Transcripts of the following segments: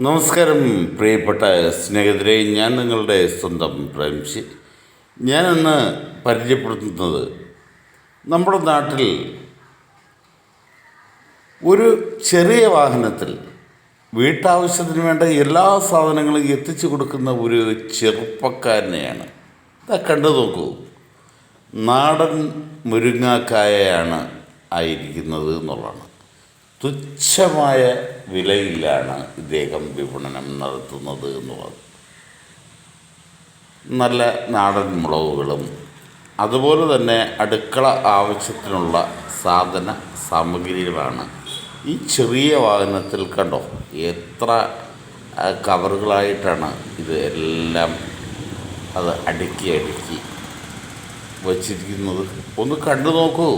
നമസ്കാരം പ്രിയപ്പെട്ട സ്നേഹിതരെ. ഞാൻ നിങ്ങളുടെ സ്വന്തം പ്രേംശി. ഞാനിന്ന് പരിചയപ്പെടുത്തുന്നത് നമ്മുടെ നാട്ടിൽ ഒരു ചെറിയ വാഹനത്തിൽ വീട്ടാവശ്യത്തിന് വേണ്ട എല്ലാ സാധനങ്ങളും എത്തിച്ചു കൊടുക്കുന്ന ഒരു ചെറുപ്പക്കാരനെയാണ്. ഇതാ കണ്ടു നോക്കൂ. നാടൻ മുരിങ്ങാക്കായയാണ് ആയിരിക്കുന്നത് എന്നുള്ളതാണ്. തുച്ഛമായ വിലയിലാണ് ഇദ്ദേഹം വിപണനം നടത്തുന്നത് എന്ന് പറഞ്ഞു. നല്ല നാടൻ മുളകുകളും അതുപോലെ തന്നെ അടുക്കള ആവശ്യത്തിനുള്ള സാധന സാമഗ്രികളാണ്. ഈ ചെറിയ വാഹനത്തിൽ കണ്ടോ എത്ര കവറുകളായിട്ടാണ് ഇത് എല്ലാം അത് അടുക്കി അടുക്കി വച്ചിരിക്കുന്നത്. ഒന്ന് കണ്ടു നോക്കൂ.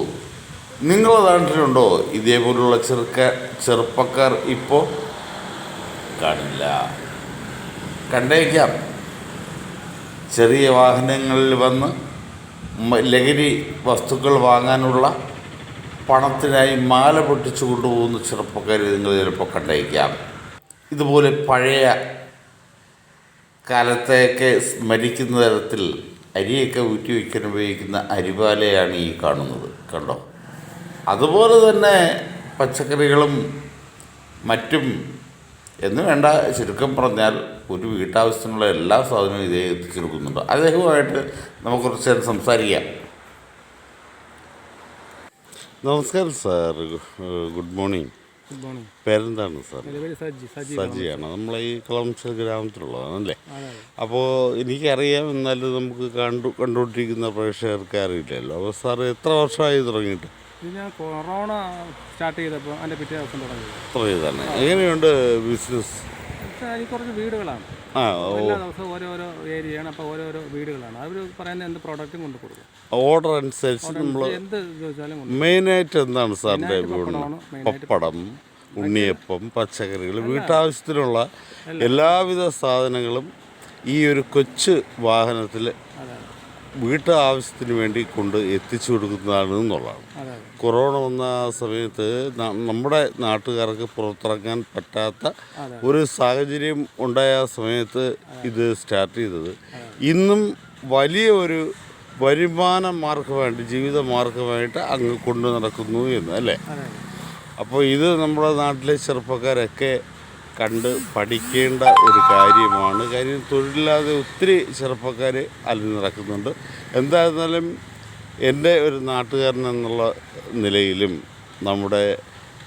നിങ്ങളുടെ നാട്ടിലുണ്ടോ ഇതേപോലുള്ള ചെറുക്ക ചെറുപ്പക്കാർ ഇപ്പോൾ കാണില്ല. കണ്ടേക്കാം. ചെറിയ വാഹനങ്ങളിൽ വന്ന് ലഹരി വസ്തുക്കൾ വാങ്ങാനുള്ള പണത്തിനായി മാല പൊട്ടിച്ചു കൊണ്ടുപോകുന്ന ചെറുപ്പക്കാർ നിങ്ങൾ ചിലപ്പോൾ കണ്ടേക്കാം. ഇതുപോലെ പഴയ കാലത്തെയൊക്കെ സ്മരിക്കുന്ന തരത്തിൽ അരിയൊക്കെ ഊറ്റി വയ്ക്കാൻ ഉപയോഗിക്കുന്ന അരിപാലയാണ് ഈ കാണുന്നത്. കണ്ടോ? അതുപോലെ തന്നെ പച്ചക്കറികളും മറ്റും എന്ന് വേണ്ട. ചുരുക്കം പറഞ്ഞാൽ ഒരു വീട്ടാവശ്യത്തിനുള്ള എല്ലാ സാധനവും ഇതേ എത്തിച്ചു കൊടുക്കുന്നുണ്ട് അദ്ദേഹവുമായിട്ട് നമുക്ക് കുറച്ച് നേരം സംസാരിക്കാം. നമസ്കാരം sir. Good morning. Good morning. പേരെന്താണ് സാർ? സജിയാണ്. നമ്മൾ ഈ കളംശ ഗ്രാമത്തിലുള്ളതാണല്ലേ അല്ലേ? അപ്പോൾ എനിക്കറിയാം എന്നാലും നമുക്ക് കണ്ടു കണ്ടുകൊണ്ടിരിക്കുന്ന പ്രേക്ഷകർക്ക് അറിയില്ലല്ലോ. അപ്പോൾ സാർ എത്ര വർഷമായി തുടങ്ങിയിട്ട്? ഇത് ഞാൻ കൊറോണ സ്റ്റാർട്ട് ചെയ്തപ്പോൾ അതിന്റെ പിറ്റേ ദിവസം തുടങ്ങിയത്. എത്ര തന്നെ എങ്ങനെയുണ്ട് ബിസിനസ് പക്ഷേ കുറച്ച് വീടുകളാണ്. ആ ഓ. എല്ലാ ദിവസവും ഓരോരോ ഏരിയയാണ്. അപ്പോൾ ഓരോരോ വീടുകളാണ്. അവർ പറയുന്ന എന്ത് പ്രോഡക്റ്റും കൊണ്ട് കൊടുക്കും. ഓർഡർ അനുസരിച്ച് നമ്മൾ എന്ത് ചോദിച്ചാലും കൊണ്ട് മെയിനായിട്ട് എന്താണ് സാറിന്റെ വീട് പപ്പടമാണ് മെയിനായിട്ട് പപ്പടം ഉണ്ണിയപ്പം പച്ചക്കറികൾ വീട്ടാവശ്യത്തിനുള്ള എല്ലാവിധ സാധനങ്ങളും ഈ ഒരു കൊച്ചു വാഹനത്തിൽ അതെ. വീട്ടു ആവശ്യത്തിന് വേണ്ടി കൊണ്ട് എത്തിച്ചു കൊടുക്കുന്നതാണ് എന്നുള്ളതാണ്. കൊറോണ വന്ന സമയത്ത് നമ്മുടെ നാട്ടുകാർക്ക് പുറത്തിറങ്ങാൻ പറ്റാത്ത ഒരു സാഹചര്യം ഉണ്ടായ സമയത്ത് ഇത് സ്റ്റാർട്ട് ചെയ്തത്. ഇന്നും വലിയ ഒരു വരുമാന മാർഗമായിട്ട് ജീവിത മാർഗമായിട്ട് അങ്ങ് കൊണ്ടു നടക്കുന്നു എന്ന് അല്ലേ? അപ്പോൾ ഇത് നമ്മുടെ നാട്ടിലെ ചെറുപ്പക്കാരൊക്കെ കണ്ട് പഠിക്കേണ്ട ഒരു കാര്യമാണ്. കാര്യം തൊഴിലില്ലാതെ ഒത്തിരി ചെറുപ്പക്കാർ അലഞ്ഞു നടക്കുന്നുണ്ട്. എന്തായിരുന്നാലും എന്റെ ഒരു നാട്ടുകാരൻ എന്നുള്ള നിലയിലും നമ്മുടെ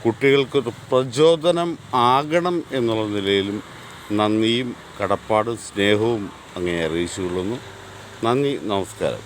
കുട്ടികൾക്കൊരു പ്രചോദനം ആകണം എന്നുള്ള നിലയിലും നന്ദിയും കടപ്പാടും സ്നേഹവും അങ്ങേ അറിയിച്ചുകൊള്ളുന്നു. നന്ദി നമസ്കാരം.